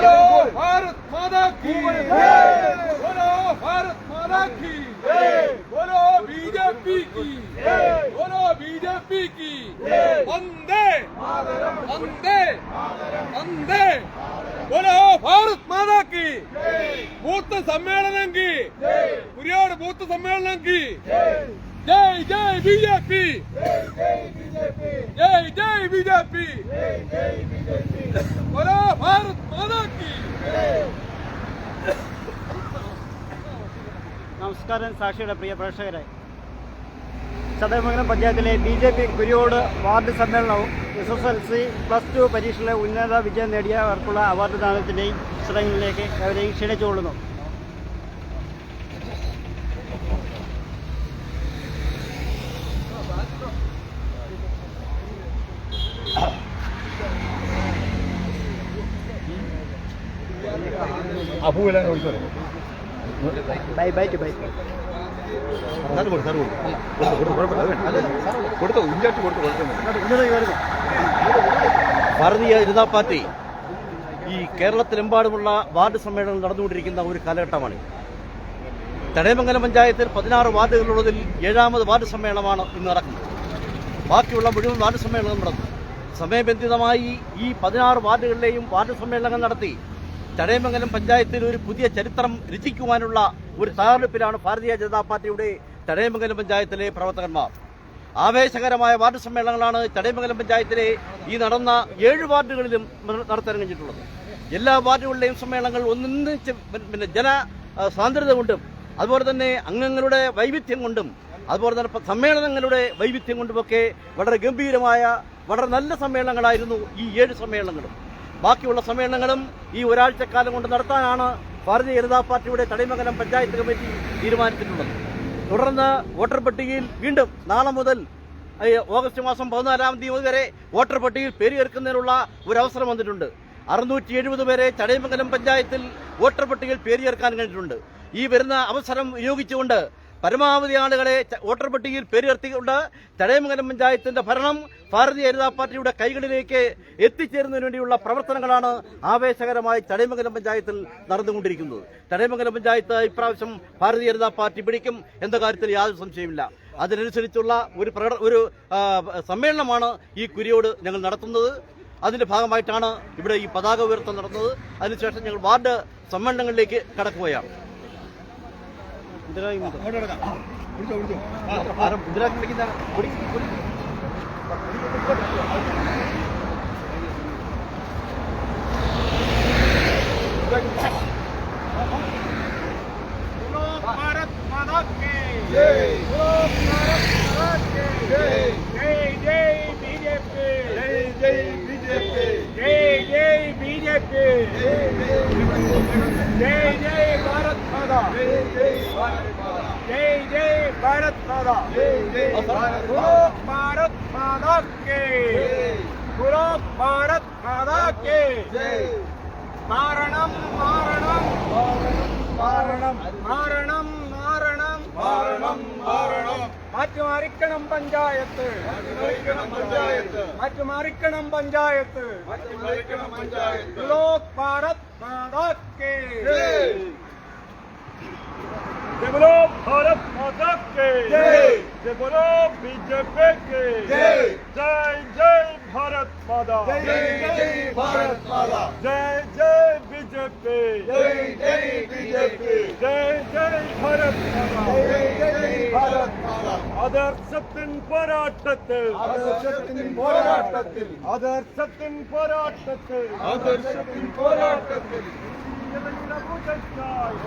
ਬੋਲੋ ਭਾਰਤ ਮਾਤਾ ਕੀ ਜੈ। ਬੋਲੋ ਭਾਰਤ ਮਾਤਾ ਕੀ ਜੈ। ਬੋਲੋ ਬੀਜੇਪੀ ਕੀ ਜੈ। ਬੋਲੋ ਬੀਜੇਪੀ ਕੀ ਜੈ। ਵੰਦੇ। ਮਾਤਰਮ। ਵੰਦੇ। ਮਾਤਰਮ। ਵੰਦੇ। బోలో భారత్ మాతాకి బూత్ సమ్మేళనంకి పురియాడు బూత్ సమ్మేళనంకి ജയ് ജയ് ബി ജെ പി ജയ് ജയ് ബി ജെ പി ബോലോ ഭാരത് മാതാ കി നമസ്കാരം സാക്ഷിയുടെ പ്രിയ പ്രേക്ഷകരെ. ചതയമംഗലം പഞ്ചായത്തിലെ B J P Kuriyode ward സമ്മേളനവും S S L C plus two പരീക്ഷയിലെ ഉന്നത വിജയം നേടിയവർക്കുള്ള അവാർഡ് ദാനത്തിന്റെയും ചടങ്ങിലേക്ക് അവരെയും ക്ഷണിച്ചുകൊള്ളുന്നു. Bye bye to bye. Bharatiya Janata Party ഈ കേരളത്തിലെമ്പാടുമുള്ള വാർഡ് സമ്മേളനം നടന്നുകൊണ്ടിരിക്കുന്ന ഒരു കാലഘട്ടമാണ്. തടയമംഗലം പഞ്ചായത്തിൽ പതിനാറ് വാർഡുകളുള്ളതിൽ ഏഴാമത് വാർഡ് സമ്മേളനമാണ് ഇന്ന് നടക്കുന്നത്. ബാക്കിയുള്ള മുഴുവൻ വാർഡ് സമ്മേളനം നടന്നു. സമയബന്ധിതമായി ഈ പതിനാറ് വാർഡുകളിലെയും വാർഡ് സമ്മേളനങ്ങൾ നടത്തി. തടയമംഗലം പഞ്ചായത്തിൽ ഒരു പുതിയ ചരിത്രം രചിക്കുവാനുള്ള ഒരു തയ്യാറെടുപ്പിലാണ് ഭാരതീയ ജനതാ പാർട്ടിയുടെ ചടയമംഗലം പഞ്ചായത്തിലെ പ്രവർത്തകന്മാർ. ആവേശകരമായ വാർഡ് സമ്മേളനങ്ങളാണ് ചടയമംഗലം പഞ്ചായത്തിലെ ഈ നടന്ന ഏഴ് വാർഡുകളിലും നടത്തിറങ്ങിയിട്ടുള്ളത് എല്ലാ വാർഡുകളിലെയും സമ്മേളനങ്ങൾ ഒന്നിച്ച് പിന്നെ ജന സാന്ദ്രത കൊണ്ടും അതുപോലെ തന്നെ അംഗങ്ങളുടെ വൈവിധ്യം കൊണ്ടും അതുപോലെ തന്നെ സമ്മേളനങ്ങളുടെ വൈവിധ്യം കൊണ്ടുമൊക്കെ വളരെ ഗംഭീരമായ വളരെ നല്ല സമ്മേളനങ്ങളായിരുന്നു ഈ ഏഴ് സമ്മേളനങ്ങളും. ബാക്കിയുള്ള സമ്മേളനങ്ങളും ഈ ഒരാഴ്ചക്കാലം കൊണ്ട് നടത്താനാണ് ഭാരതീയ ജനതാ പാർട്ടിയുടെ തടിമകലം പഞ്ചായത്ത് കമ്മിറ്റി തീരുമാനിച്ചിട്ടുള്ളത്. തുടർന്ന് വോട്ടർ പട്ടികയിൽ വീണ്ടും നാളെ മുതൽ ഓഗസ്റ്റ് മാസം പതിനാലാം തീയതി വരെ വോട്ടർ പട്ടികയിൽ പേര് ചേർക്കുന്നതിനുള്ള ഒരു അവസരം വന്നിട്ടുണ്ട്. അറുന്നൂറ്റി എഴുപത് പേരെ ചടയമംഗലം പഞ്ചായത്തിൽ വോട്ടർ പട്ടികയിൽ പേര് ചേർക്കാൻ കഴിഞ്ഞിട്ടുണ്ട്. ഈ വരുന്ന അവസരം വിനിയോഗിച്ചുകൊണ്ട് പരമാവധി ആളുകളെ വോട്ടർ പട്ടികയിൽ പേരുയർത്തിക്കൊണ്ട് ചടയമംഗലം പഞ്ചായത്തിന്റെ ഭരണം ഭാരതീയ ജനതാ പാർട്ടിയുടെ കൈകളിലേക്ക് എത്തിച്ചേരുന്നതിന് വേണ്ടിയുള്ള പ്രവർത്തനങ്ങളാണ് ആവേശകരമായി ചടയമംഗലം പഞ്ചായത്തിൽ നടന്നുകൊണ്ടിരിക്കുന്നത്. ചടയമംഗലം പഞ്ചായത്ത് ഇപ്രാവശ്യം ഭാരതീയ ജനതാ പാർട്ടി പിടിക്കും എന്ന കാര്യത്തിൽ യാതൊരു സംശയമില്ല അതിനനുസരിച്ചുള്ള ഒരു പ്രകട ഒരു സമ്മേളനമാണ് ഈ കുരിയോട് ഞങ്ങൾ നടത്തുന്നത്. അതിന്റെ ഭാഗമായിട്ടാണ് ഇവിടെ ഈ പതാക ഉയർത്തൽ നടന്നത്. അതിനുശേഷം ഞങ്ങൾ വാർഡ് സമ്മേളനങ്ങളിലേക്ക് കടക്കുകയാണ് ആരും ഇതിനകത്ത് വിളിക്കുന്ന കുടി- കുടി- भारत माता की जय भारत माता जय जय भारत बोलो भारत माता के बोलो भारत माता के जय മാരണം മാരണം മാരണം മാരണം മാരണം മാരണം മാരണം മാറ്റിമാറിക്കണം പഞ്ചായത്ത് മാറ്റിമറിക്കണം പഞ്ചായത്ത് മാറ്റിമാറിക്കണം പഞ്ചായത്ത് മാറ്റിമറിക്കണം പഞ്ചായത്ത് ലോക് Bharat Mata K Jay. Devolop BJP ke. Jay. Jay Jay Bharat Mata. Jay Jay Bharat Mata. Jay Jay BJP. Jay Jay BJP. Jay Jay Bharat Mata. Jay Jay Bharat Mata. Adar Satin Paratatil. Adar Satin Paratatil. Adar Satin Paratatil. Adar Satin Paratatil.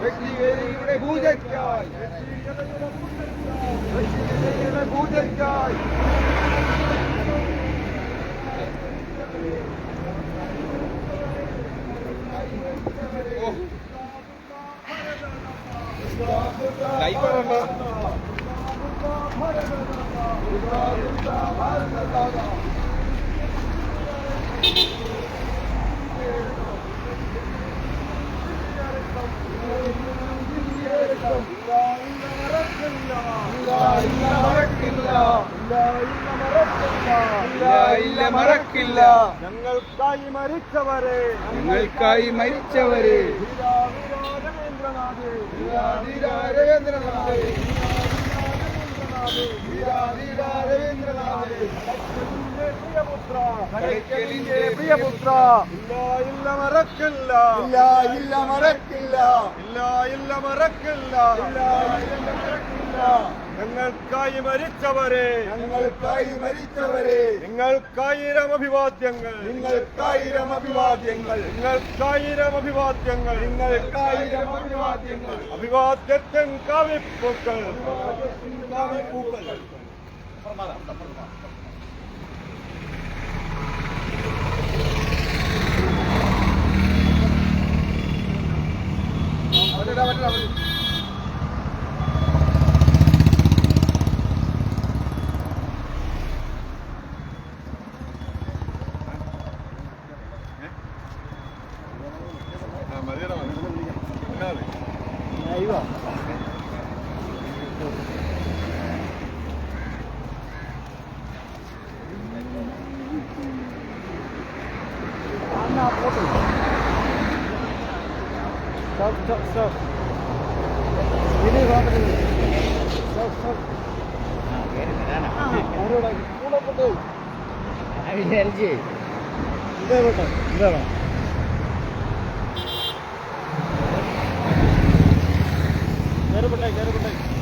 വെട്ടിവേലിയുടെ പൂജയ്ക്കായി വെട്ടിവേലിയുടെ പൂജയ്ക്കായി live പറയണ്ട ഇല്ല മറക്കില്ല. ഞങ്ങൾക്കായി മരിച്ചവരെ. ഞങ്ങൾക്കായി മരിച്ചവരെ. പ്രിയപുത്ര ഇല്ല ഇല്ല മറക്കില്ല ഇല്ല ഇല്ല മറക്കില്ല. ഇല്ല ഇല്ല മറക്കില്ല. ഇല്ല ഇല്ല മറക്കില്ല. ഞങ്ങൾക്കായി മരിച്ചവരെ. ഞങ്ങൾക്കായി മരിച്ചവരെ. നിങ്ങൾക്കായിരം അഭിവാദ്യങ്ങൾ നിങ്ങൾക്കായിരം അഭിവാദ്യങ്ങൾ നിങ്ങൾക്കായിരം അഭിവാദ്യങ്ങൾ നിങ്ങൾക്കായിരം അഭിവാദ്യങ്ങൾ അഭിവാദ്യത്തിൻ കാവിപ്പൂക്കൾ. പൂക്കൾ Stop, stop, stop. ഇത് Stop, stop. ആരോടാ? കൂടെ കൊണ്ടുപോയി. ഇതേ വിട്ടോ, ഇതേ വേണം. കേറി